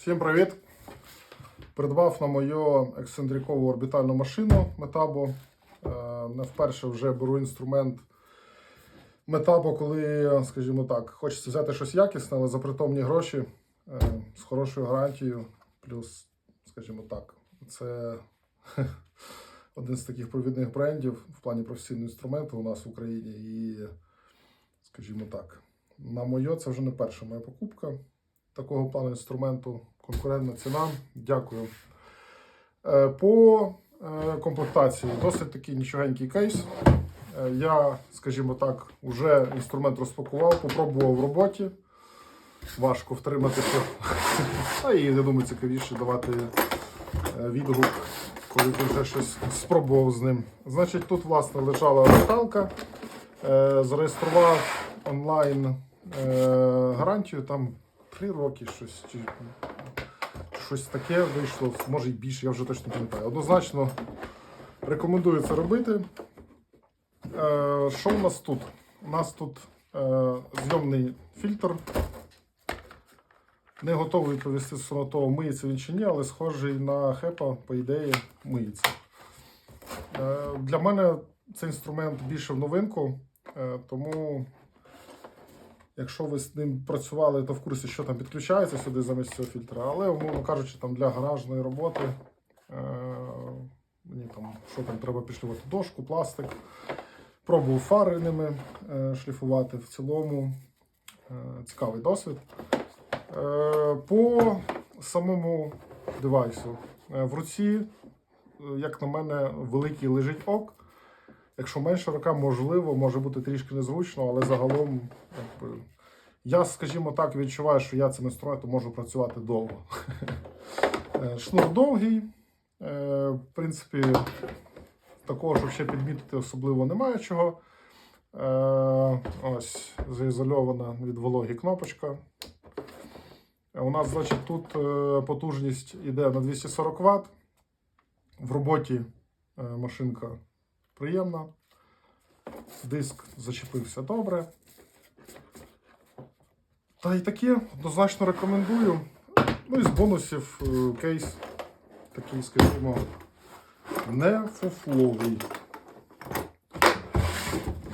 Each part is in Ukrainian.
Всім привіт! Придбав на мою ексцентрикову орбітальну машину Metabo. Е, Не вперше вже беру інструмент Metabo, коли, скажімо так, хочеться взяти щось якісне, але за притомні гроші е, з хорошою гарантією. Плюс, скажімо так, це один з таких провідних брендів в плані професійного інструменту у нас в Україні. І, скажімо так, на моє це вже не перша моя покупка такого плану інструменту. Конкурентна ціна. Дякую. Е, По е, комплектації досить такий нічогенький кейс. Е, Я, скажімо так, вже інструмент розпакував, попробував в роботі. Важко втриматися. А і, я думаю, цікавіше давати відгук, коли ти вже щось спробував з ним. Значить, тут, власне, лежала деталка. Е, Зареєстрував онлайн гарантію, там 3 роки щось. Чи, щось таке вийшло, може й більше, я вже точно пам'ятаю. Однозначно рекомендую це робити. Е, що у нас тут? У нас тут е, зйомний фільтр. Не готовий відповісти стосовно того, миється він чи ні, але схожий на хепа, по ідеї, миється. Е, для мене цей інструмент більше в новинку, е, тому Якщо ви з ним працювали, то в курсі, що там підключається сюди замість цього фільтра. Але, умовно кажучи, там для гаражної роботи е, мені там, що там треба підшлювати дошку, пластик. Пробував фари ними е, шліфувати. В цілому е, цікавий досвід. Е, по самому девайсу. Е, в руці, е, як на мене, великий лежить ок. Якщо менша рука, можливо, може бути трішки незручно, але загалом, я, скажімо так, відчуваю, що я цим інструментом можу працювати довго. Е, Шнур довгий. Е, В принципі, такого, щоб ще підмітити, особливо немає чого. Е, Ось заізольована від вологі кнопочка. У нас, значить, тут потужність йде на 240 Вт. В роботі машинка приємна. Диск зачепився добре. Та й таке однозначно рекомендую. Ну і з бонусів е, кейс такий, скажімо, не фуфловий.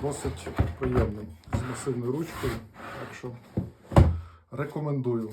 Досить приємний з масивною ручкою. Так що рекомендую.